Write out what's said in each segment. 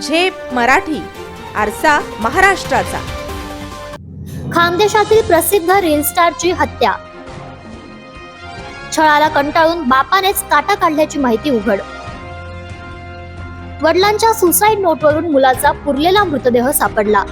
झेप मराठी आरसा महाराष्ट्राचा. खानदेशातील प्रसिद्ध रील स्टारची हत्या. छळाला कंटाळून बापानेच काटा काढल्याची माहिती उघड. वडिलांच्या सुसाईड नोटवरून मुलाचा पुरलेला मृतदेह सापडला.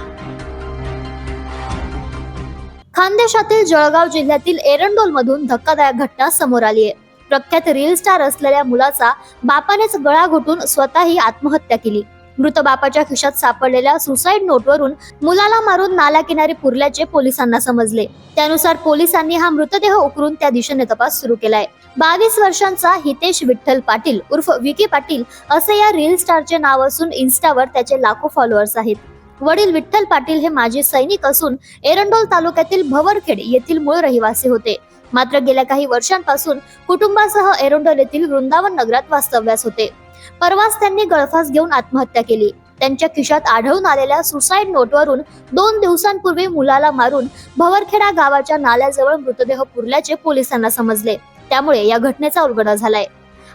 खानदेशातील जळगाव जिल्ह्यातील एरंडोल मधून धक्कादायक घटना समोर आली आहे प्रख्यात रील स्टार असलेल्या मुलाचा बापानेच गळा घोटून स्वतःही आत्महत्या केली. मृत बापाच्या खिशात सापडलेल्या सुसाईड नोटवरून मुलाला मारून नाला किनारी पुरल्याचे पोलिसांना समजले. त्यानुसार पोलिसांनी हा मृतदेह उकरून त्या दिशेने तपास सुरू केलाय. बावीस वर्षांचा हितेश विठ्ठल पाटील उर्फ विकी पाटील असे या रील स्टारचे नाव असून इन्स्टावर त्याचे लाखो फॉलोअर्स आहेत. वडील विठ्ठल पाटील हे माजी सैनिक असून एरंडोल तालुक्यातील भवरखेड येथील मूळ रहिवासी होते. मात्र गेल्या काही वर्षांपासून कुटुंबासह एरंडोल येथील वृंदावन नगरात वास्तव्यास होते. परवाच त्यांनी गळफास घेऊन आत्महत्या केली. त्यांच्या खिशात आढळून आलेल्या सुसाईड नोटवरून दोन दिवसांपूर्वी मुलाला मारून भवरखेडा गावाच्या नाल्याजवळ मृतदेह पुरल्याचे पोलिसांना समजले. त्यामुळे या घटनेचा उलगडा झालाय.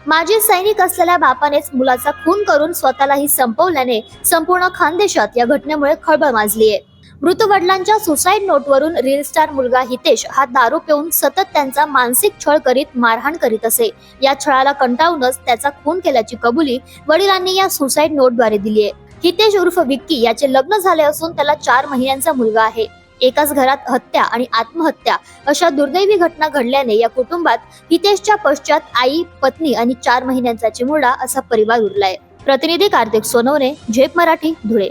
माजी सैनिक असलेल्या बापानेच मुलाचा खून करून स्वतःलाही संपवल्याने संपूर्ण खानदेशात या घटनेमुळे खळबळ माजली आहे मृत वडिलांच्या सुसाईड नोटवरून रील स्टार मुलगा हितेश हा दारू पिऊन सतत त्यांचा मानसिक छळ करीत मारहाण करीत असे. या छळाला कंटाळूनच त्याचा खून केल्याची कबुली वडिलांनी या सुसाईड नोटद्वारे दिली आहे. हितेश उर्फ विक्की याचे लग्न झाले असून त्याला चार महिन्यांचा मुलगा आहे. एकाच घरात हत्या आणि आत्महत्या अशा दुर्दैवी घटना घडल्याने या कुटुंबात हितेशच्या पश्चात आई पत्नी आणि चार महिन्यांचा चिमुडा असा परिवार उरलाय. प्रतिनिधी कार्तिक सोनवणे झेप मराठी धुळे.